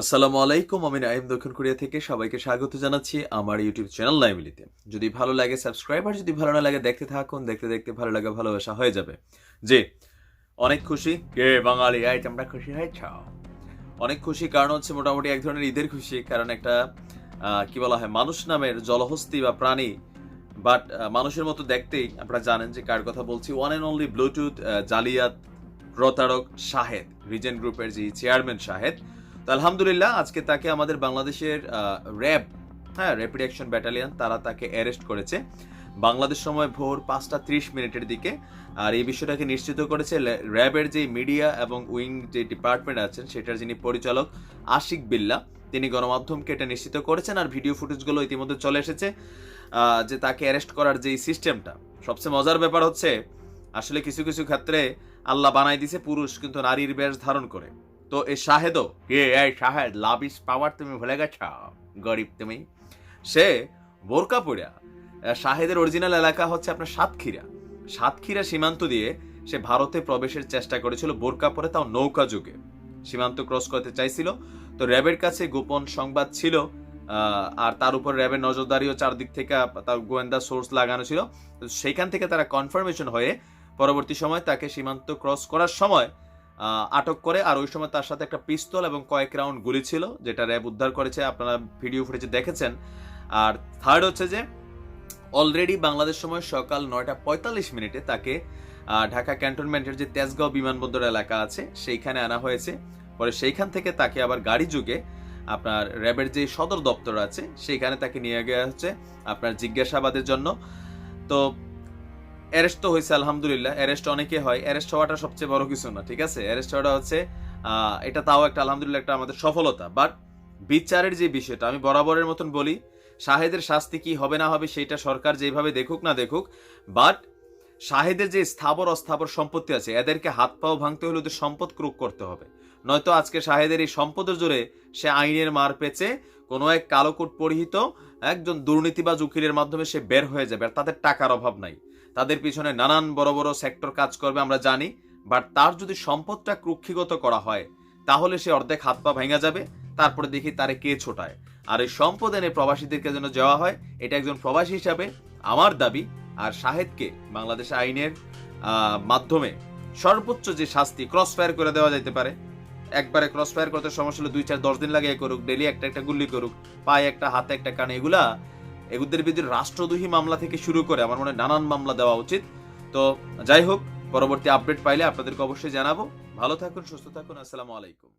আসসালামু আলাইকুম, আমি নাইম দক্ষিণ কোরিয়া থেকে সবাইকে স্বাগত জানাচ্ছি আমার ইউটিউব চ্যানেল লাইমিলিতে। যদি ভালো লাগে সাবস্ক্রাইব, আর যদি ভালো না লাগে দেখতে থাকুন, দেখতে দেখতে ভালো লাগে ভালোবাসা হয়ে যাবে। জি, অনেক খুশি? কে বাঙালি? আই তোমরা খুশি হয়েছ অনেক খুশি, কারণ হচ্ছে মোটামুটি এক ধরনের ঈদের খুশি, কারণ একটা কি বলা হয়, মানুষ নামের জলহস্তি বা প্রাণী, বাট মানুষের মতো দেখতেই আপনারা জানেন যে কার কথা বলছি ওয়ান অ্যান্ড অনলি ব্লুটুথ জালিয়াত প্রতারক শাহেদ রিজেন গ্রুপের যে চেয়ারম্যান শাহেদ তো আলহামদুলিল্লাহ, আজকে তাকে আমাদের বাংলাদেশের র্যাব হ্যাঁ র্যাপিড অ্যাকশন ব্যাটালিয়ন, তারা তাকে অ্যারেস্ট করেছে। বাংলাদেশ সময় ভোর পাঁচটা ত্রিশ মিনিটের দিকে, আর এই বিষয়টাকে নিশ্চিত করেছে র্যাবের যে মিডিয়া এবং উইং যে ডিপার্টমেন্ট আছেন, সেটার যিনি পরিচালক আশিক বিল্লা, তিনি গণমাধ্যমকে এটা নিশ্চিত করেছেন, আর ভিডিও ফুটেজগুলো ইতিমধ্যে চলে এসেছে যে তাকে অ্যারেস্ট করার যে সিস্টেমটা। সবচেয়ে মজার ব্যাপার হচ্ছে, আসলে কিছু কিছু ক্ষেত্রে আল্লাহ বানাই দিছে পুরুষ, কিন্তু নারীর বেশ ধারণ করে। তো এই শাহেদও? কে? এই শাহেদ লাভ ইস পাওয়ার তুমি ভুলে গেছ? গরিব তুমি। সে বোরকা পড়া শাহেদের অরিজিনাল এলাকা হচ্ছে আপনার সাতক্ষীরা। সাতক্ষীরা সীমান্ত দিয়ে সে ভারতে প্রবেশের চেষ্টা করেছিল, বোরকা পরে তাও নৌকা যুগে। সীমান্ত ক্রস করতে চাইছিল। তো র্যাবের কাছে গোপন সংবাদ ছিল আর তার উপর র্যাবের নজরদারিও চারদিক থেকে তার গোয়েন্দা সোর্স লাগানো ছিল। তো সেইখান থেকে তারা কনফার্মেশন হয়ে পরবর্তী সময় তাকে সীমান্ত ক্রস করার সময় আটক করে। আর ওই সময় তার সাথে একটা পিস্তল এবং কয়েক রাউন্ড গুলি ছিল, যেটা র্যাব উদ্ধার করেছে। আপনারা ভিডিও ফুটেজে দেখেছেন। আর থার্ড হচ্ছে যে অলরেডি বাংলাদেশ সময় সকাল নয়টা পঁয়তাল্লিশ মিনিটে তাকে ঢাকা ক্যান্টনমেন্টের যে তেজগাঁও বিমানবন্দর এলাকা আছে, সেইখানে আনা হয়েছে। পরে সেইখান থেকে তাকে আবার গাড়ি যুগে আপনার র্যাবের যে সদর দপ্তর আছে, সেইখানে তাকে নিয়ে গিয়ে হচ্ছে আপনার জিজ্ঞাসাবাদের জন্য। তো অ্যারেস্ট তো হয়েছে, আলহামদুলিল্লাহ। অ্যারেস্ট অনেকে হয়। অ্যারেস্ট হওয়াটা সবচেয়ে বড় কিছু না, ঠিক আছে? অ্যারেস্ট হওয়াটা হচ্ছে এটা তাও একটা আলহামদুলিল্লাহ একটা আমাদের সফলতা। বাট বিচারের যে বিষয়টা, আমি বরাবরের মতন বলি, শাহেদের শাস্তি কি হবে না হবে সেটা সরকার যেভাবে দেখুক না দেখুক, বাট শাহেদের যে স্থাবর অস্থাবর সম্পত্তি আছে, এদেরকে হাত পাও ভাঙতে হলে ওদের সম্পদ ক্রুক করতে হবে। নয়তো আজকে শাহেদের এই সম্পদের জোরে সে আইনের মার পেছে কোনো এক কালোকুট পরিহিত একজন দুর্নীতিবাজ উকিলের মাধ্যমে সে বের হয়ে যাবে, আর তাদের টাকার অভাব নাই। তাদের পিছনে নানান বড় বড় সেক্টর কাজ করবে, আমরা জানি, বাট তার যদি সম্পদটা কুক্ষিগত করা হয়, তাহলে সে অর্ধেক হাত পা ভেঙে যাবে, তারপরে দেখি তারে কে ছোটায়। আর এই সম্পদ এনে প্রবাসীদেরকে যেন যাওয়া হয়, এটা একজন প্রবাসী হিসাবে আমার দাবি, আর শাহেদকে বাংলাদেশ আইনের মাধ্যমে সর্বোচ্চ যে শাস্তি ক্রস ফায়ার করে দেওয়া যেতে পারে। একবারে ক্রস ফায়ার করতে সমস্যা হলে দুই চার দশ দিন লাগে করুক ডেলি একটা একটা গুলি করুক, পায়ে একটা, হাতে একটা কানে, এগুলা এগুদের বিরুদ্ধে রাষ্ট্রদ্রোহী মামলা থেকে শুরু করে আমার মনে নানান মামলা দেওয়া উচিত। তো যাই হোক, পরবর্তী আপডেট পাইলে আপনাদেরকে অবশ্যই জানাব। ভালো থাকুন, সুস্থ থাকুন, আসসালামু আলাইকুম।